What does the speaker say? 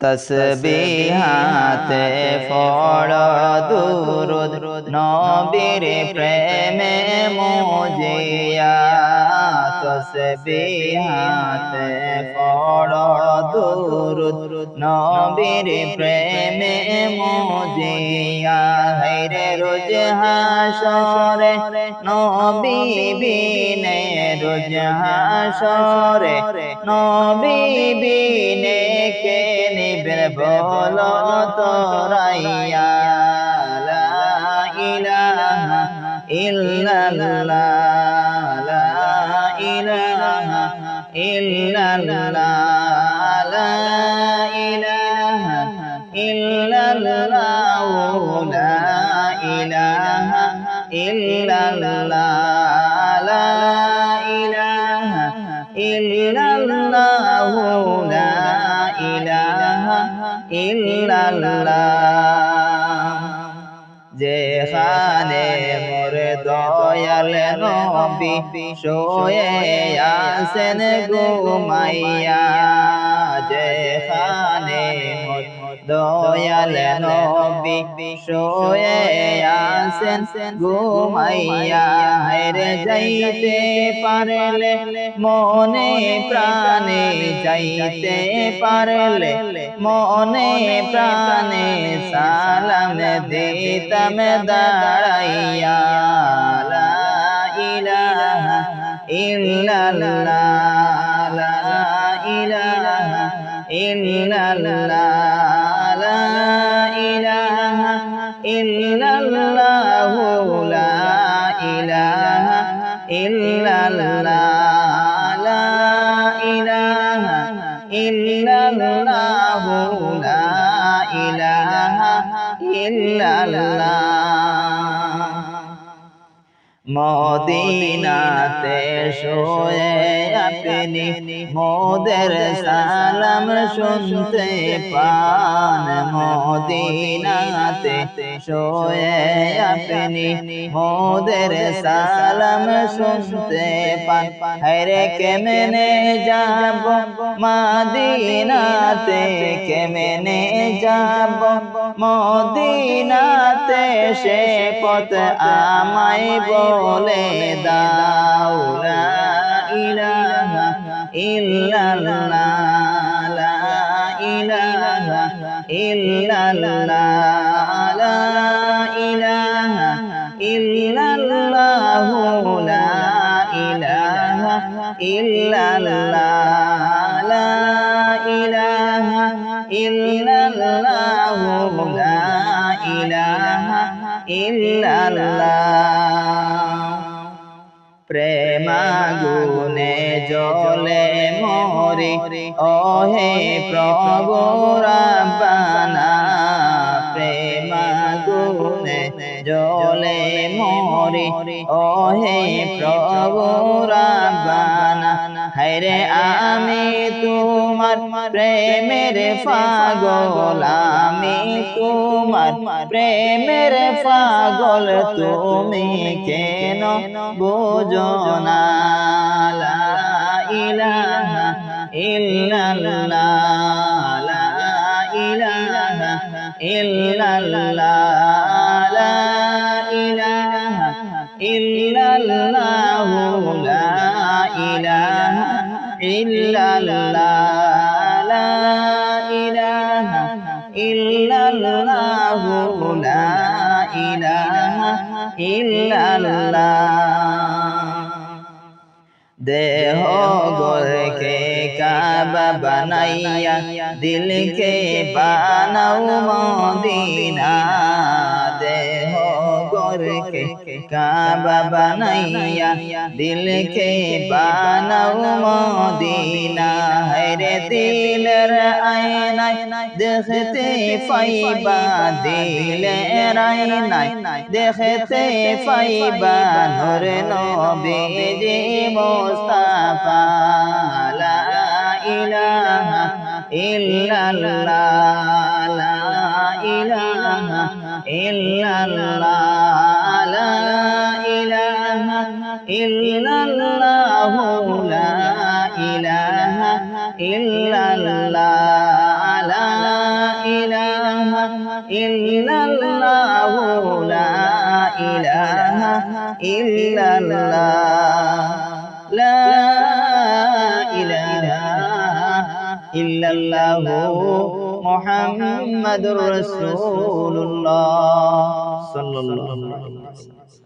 তসবিহাতে ফড় দুরুদ, নবীর প্রেমে মোজিয়া। তসবিহাতে ফড় দুরুদ, নবীর প্রেমে মোজিয়া। হেরে রোজ হাসরে নবী বিনে রোজ হাসরে নবী বিনে কে নিবে বলো তোরাইয়া ইলাহা ইল্লাল্লাহ লা ইলাহা ইল্লাল্লাহ লা ইলাহা ইল্লাল্লাহ লা ইলাহা ইল্লাল্লাহ যেখানে মোর দয়াল নবী শোয়ে আসেন ঘুমাইয়া যেখানে দয়াল নবী ঘুমাইয়া হেরে যাইতে পারলে, মনে প্রাণে যাইতে পারলে, মনে প্রাণে সালাম দিতাম, দাঁড়াইয়া ইলাহা ইল্লাল্লাহ ইলাহা ইল্লাল্লাহ। ইলাহা ইল্লাল্লাহ মদিনাতে শোয়ে আপনি মোদের সালাম শুনতে পান। মদিনাতে শোয়ে আপনি মোদের সালাম শুনতে পান। হরে কেমনে যাব? মদিনাতে কেমনে যাব? মদিনাতে সে পথ আমায় বলে দাও, লা ইলাহা ইল্লাল্লাহ, লা ইলাহা ইল্লাল্লাহ, লা ইলাহা ইল্লাল্লাহ, লা ইলাহা ইল্লাল্লাহ, লা ইলাহা ইল্লাল্লাহ, লা ইলাহা ইল্লাল্লাহ। প্রেমাগুনে জলে মরে। ওহে প্রভু রাব্বানা প্রেমাগুনে জলে মরে। ওহে প্রভু রাব্বানা, হায়রে আমি তোমার প্রেমের পাগল তোমার প্রেমের পাগল তুমি কেন বোঝো না? ইলাহা ইল্লাল্লাহ, লা ইলাহা ইল্লাল্লাহ, লা লা ইলাহা ইল্লাল্লাহ ইল্লাল্লাহ লা ইলাহা ইল্লাল্লাহ। দেহ গোরকে কাবা বানাইয়া দিলকে বানাও মদিনা। গোরকে কাবা বানাইয়া, দিলকে বানাও মদিনা। হরে দিলের আয়নায় দেখতে পাইবা, দিলের আয়নায় দেখতে পাইবা নূর নবীজি মুস্তাফা। লা ইলাহা ইল্লাল্লাহ, লা ইলাহা ইল্লাল্লাহ। ইল্লাল্লাহ লা ইলাহা ইল্লাল্লাহ, লা ইল্লাল্লাহু লা ইলাহা ইল্লাল্লাহ, লা ইলাহা ইল্লাল্লাহু মুহাম্মাদুর রাসূলুল্লাহ, সাল্লাল্লাহু আলাইহি ওয়াসাল্লাম।